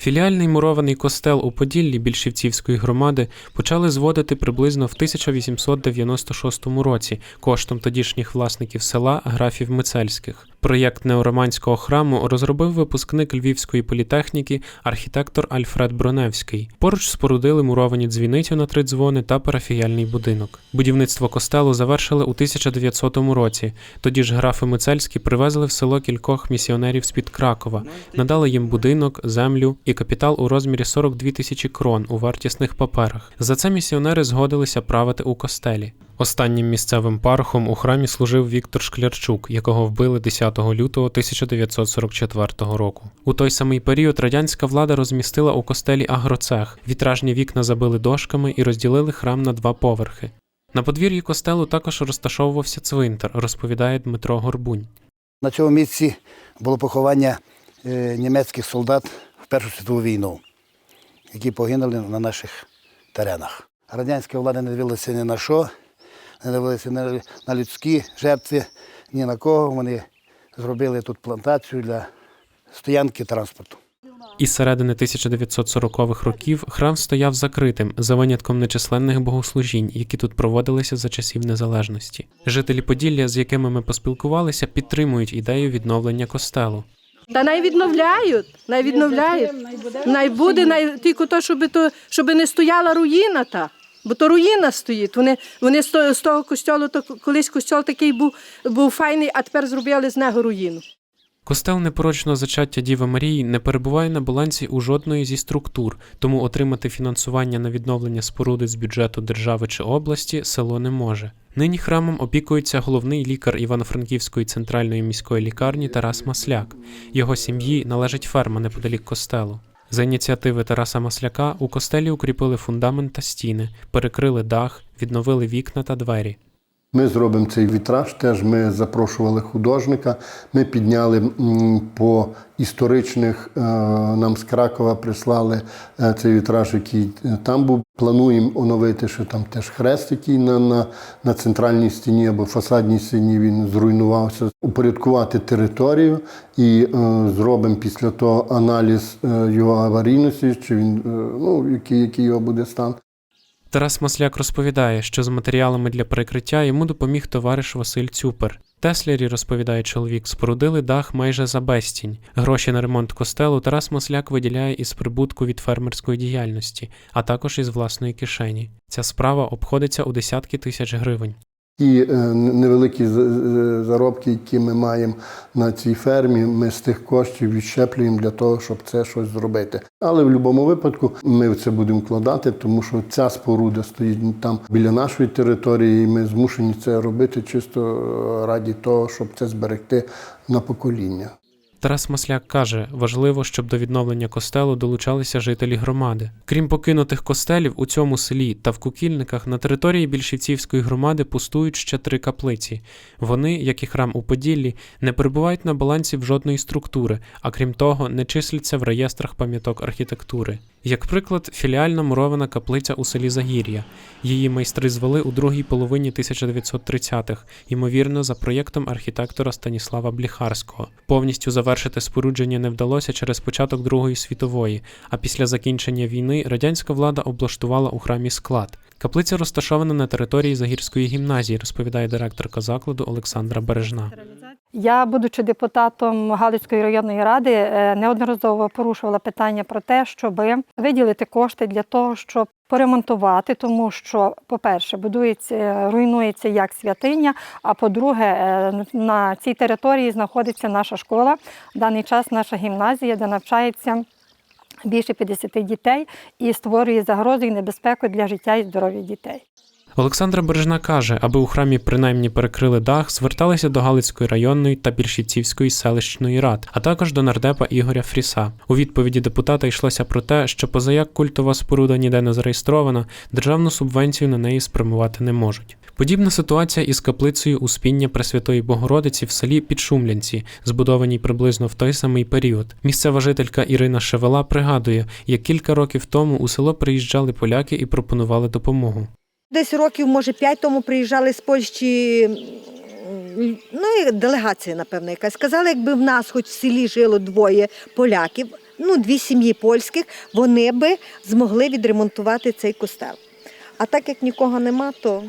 Філіальний мурований костел у Поділлі більшівцівської громади почали зводити приблизно в 1896 році коштом тодішніх власників села графів Мицельських. Проєкт неороманського храму розробив випускник Львівської політехніки архітектор Альфред Броневський. Поруч спорудили муровані дзвіницю на три дзвони та парафіяльний будинок. Будівництво костелу завершили у 1900 році. Тоді ж графи Мицельські привезли в село кількох місіонерів з-під Кракова, надали їм будинок, землю і капітал у розмірі 42 тисячі крон у вартісних паперах. За це місіонери згодилися правити у костелі. Останнім місцевим парохом у храмі служив Віктор Шклярчук, якого вбили 10 лютого 1944 року. У той самий період радянська влада розмістила у костелі агроцех. Вітражні вікна забили дошками і розділили храм на два поверхи. На подвір'ї костелу також розташовувався цвинтар, розповідає Дмитро Горбунь. На цьому місці було поховання е, німецьких солдат в Першу світову війну, які погинули на наших теренах. Радянська влада не дивилася ні на що, не дивилася на людські жертви, ні на кого. Вони зробили тут плантацію для стоянки транспорту. Із середини 1940-х років храм стояв закритим за винятком нечисленних богослужінь, які тут проводилися за часів незалежності. Жителі Поділля, з якими ми поспілкувалися, підтримують ідею відновлення костелу. Та най відновляють, най відновляють. Най буде, най, тільки то, щоб, то, щоб не стояла руїна та. Бо то руїна стоїть. Вони, вони з того, костьолу, то колись костьол такий був, був файний, а тепер зробили з нього руїну. Костел непорочного зачаття Діви Марії не перебуває на балансі у жодної зі структур, тому отримати фінансування на відновлення споруди з бюджету держави чи області село не може. Нині храмом опікується головний лікар Івано-Франківської центральної міської лікарні Тарас Масляк. Його сім'ї належить ферма неподалік костелу. За ініціативи Тараса Масляка у костелі укріпили фундамент та стіни, перекрили дах, відновили вікна та двері. Ми зробимо цей вітраж. Теж ми запрошували художника. Ми підняли по історичних е, нам з Кракова прислали е, цей вітраж, який е, там був. Плануємо оновити, що там теж хрест, який на, на, на центральній стіні або фасадній стіні він зруйнувався. Упорядкувати територію і е, зробимо після того аналіз його аварійності, чи він ну який, який його буде стан. Тарас Масляк розповідає, що з матеріалами для прикриття йому допоміг товариш Василь Цюпер. Теслярі, розповідає чоловік, спорудили дах майже за безцінь. Гроші на ремонт костелу Тарас Масляк виділяє із прибутку від фермерської діяльності, а також із власної кишені. Ця справа обходиться у десятки тисяч гривень. Ті е, невеликі заробки, які ми маємо на цій фермі, ми з тих коштів відщеплюємо для того, щоб це щось зробити. Але в будь-якому випадку ми в це будемо вкладати, тому що ця споруда стоїть там біля нашої території, і ми змушені це робити чисто е, раді того, щоб це зберегти на покоління. Тарас Масляк каже, важливо, щоб до відновлення костелу долучалися жителі громади. Крім покинутих костелів, у цьому селі та в Кукільниках на території більшівцівської громади пустують ще три каплиці. Вони, як і храм у Поділлі, не перебувають на балансі в жодної структури, а крім того, не числяться в реєстрах пам'яток архітектури. Як приклад, філіальна мурована каплиця у селі Загір'я. Її майстри звели у другій половині 1930-х, ймовірно, за проєктом архітектора Станіслава Бліхарського. Повністю завершити спорудження не вдалося через початок Другої світової, а після закінчення війни радянська влада облаштувала у храмі склад. Каплиця розташована на території Загірської гімназії, розповідає директорка закладу Олександра Бережна. Я, будучи депутатом Галицької районної ради, е, неодноразово порушувала питання про те, щоб виділити кошти для того, щоб поремонтувати, тому що, по-перше, будується, руйнується як святиня. А по-друге, е, на цій території знаходиться наша школа. В даний час наша гімназія, де навчається більше 50 дітей, і створює загрозу і небезпеку для життя і здоров'я дітей. Олександра Бережна каже, аби у храмі принаймні перекрили дах, зверталися до Галицької районної та Більшівцівської селищної рад, а також до нардепа Ігоря Фріса. У відповіді депутата йшлося про те, що позаяк культова споруда ніде не зареєстрована, державну субвенцію на неї спрямувати не можуть. Подібна ситуація із каплицею Успіння Пресвятої Богородиці в селі Підшумлянці, збудованій приблизно в той самий період. Місцева жителька Ірина Шевела пригадує, як кілька років тому у село приїжджали поляки і пропонували допомогу. Десь років, може, п'ять тому приїжджали з Польщі. Ну, і делегація, напевно, якась. Сказали, якби в нас хоч в селі жило двоє поляків, ну, дві сім'ї польських, вони би змогли відремонтувати цей костел. А так як нікого нема, то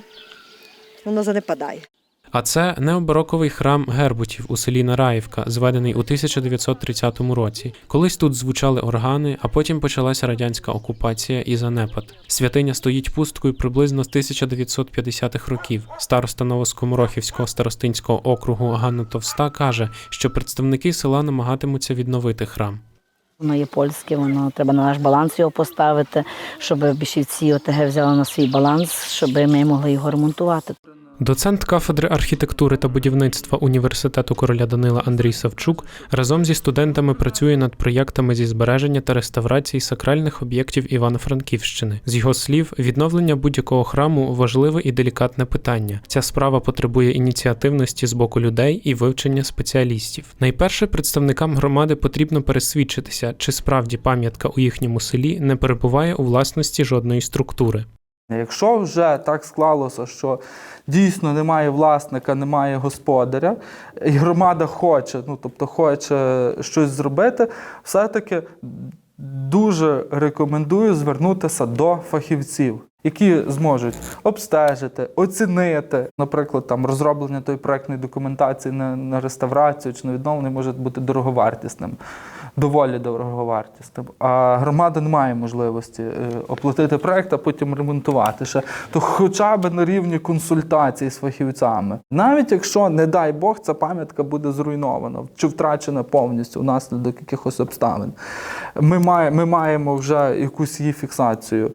воно занепадає. А це необароковий храм Гербутів у селі Нараївка, зведений у 1930 році. Колись тут звучали органи, а потім почалася радянська окупація і занепад. Святиня стоїть пусткою приблизно з 1950-х років. Староста Новоскоморохівського старостинського округу Ганна Товста каже, що представники села намагатимуться відновити храм. Воно є польське, воно треба на наш баланс його поставити, щоб більшівці ОТГ взяли на свій баланс, щоб ми могли його ремонтувати. Доцент кафедри архітектури та будівництва університету короля Данила Андрій Савчук разом зі студентами працює над проєктами зі збереження та реставрації сакральних об'єктів Івано-Франківщини. З його слів, відновлення будь-якого храму важливе і делікатне питання. Ця справа потребує ініціативності з боку людей і вивчення спеціалістів. Найперше представникам громади потрібно пересвідчитися, чи справді пам'ятка у їхньому селі не перебуває у власності жодної структури. Якщо вже так склалося, що дійсно немає власника, немає господаря, і громада хоче, ну тобто хоче щось зробити, все-таки дуже рекомендую звернутися до фахівців, які зможуть обстежити, оцінити, наприклад, там розроблення тої проектної документації на, на реставрацію чи на відновлення може бути дороговартісним, доволі дороговартісним. А громада не має можливості е, оплатити проект, а потім ремонтувати ще, то хоча б на рівні консультацій з фахівцями. Навіть якщо, не дай Бог, ця пам'ятка буде зруйнована чи втрачена повністю внаслідок якихось обставин. Ми маємо вже якусь її фіксацію.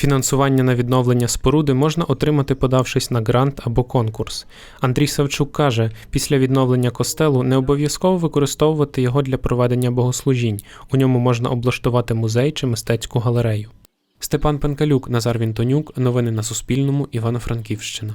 Фінансування на відновлення споруди можна отримати, подавшись на грант або конкурс. Андрій Савчук каже, після відновлення костелу не обов'язково використовувати його для проведення богослужінь. У ньому можна облаштувати музей чи мистецьку галерею. Степан Пенкалюк, Назар Вінтонюк. Новини на Суспільному. Івано-Франківщина.